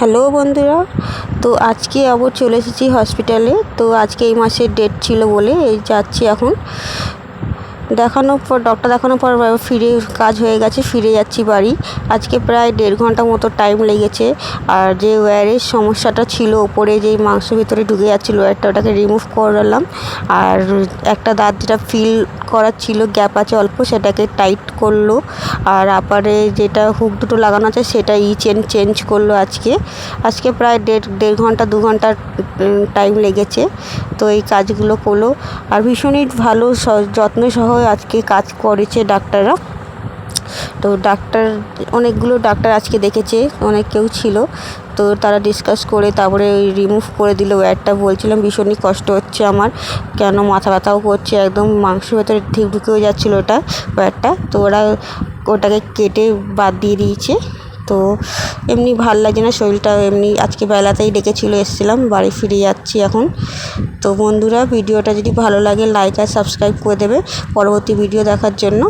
Hello বন্ধুরা, তো আজকে আবার চলে এসেছি হসপিটালে তো আজকে এই মাসের ডেট ছিল বলে এই যাচ্ছি এখন। দেখানোর পর ডক্টর দেখানোর পর ফিরে কাজ হয়ে গেছে, ফিরে যাচ্ছি বাড়ি। আজকে প্রায় দেড় ঘণ্টা মতো টাইম লেগেছে। আর যে ওয়্যারের সমস্যাটা ছিল, ওপরে যেই মাংস ভিতরে ঢুকে যাচ্ছিল ওয়্যারটা ওটাকে রিমুভ করালাম। আর একটা দাঁত যেটা ফিল করার ছিল গ্যাপ আছে অল্প, সেটাকে টাইট করল। আর আপারে যেটা হুক দুটো লাগানো আছে, সেটা ই চেন চেঞ্জ করল আজকে। আজকে প্রায় দেড় দেড় ঘণ্টা, দু ঘণ্টা টাইম লেগেছে। তো এই কাজগুলো করল। আর ভীষণই ভালো যত্ন সহ আজকে কাজ করেছে ডাক্তাররা। তো ডাক্তার, অনেকগুলো ডাক্তার আজকে দেখেছে, অনেক কেউ ছিল। তো তারা ডিসকাস করে তারপরে রিমুভ করে দিল ওয়্যারটা বলছিলাম, ভীষণই কষ্ট হচ্ছে আমার। কেন মাথা ব্যথাও করছে, একদম মাংসের ভেতরে ঠিক ঢুকেও যাচ্ছিল ওটা ওয়্যারটা তো ওরা ওটাকে কেটে বাদ দিয়ে দিয়েছে। তো এমনি ভালো লাগছে না শরীরটা এমনি আজকে বেলাতেই ডেকেছিলো, এসেছিলাম, বাড়ি ফিরে যাচ্ছি এখন। তো বন্ধুরা, ভিডিওটা যদি ভালো লাগে লাইক আর সাবস্ক্রাইব করে দেবে। পরবর্তী ভিডিও দেখার জন্য।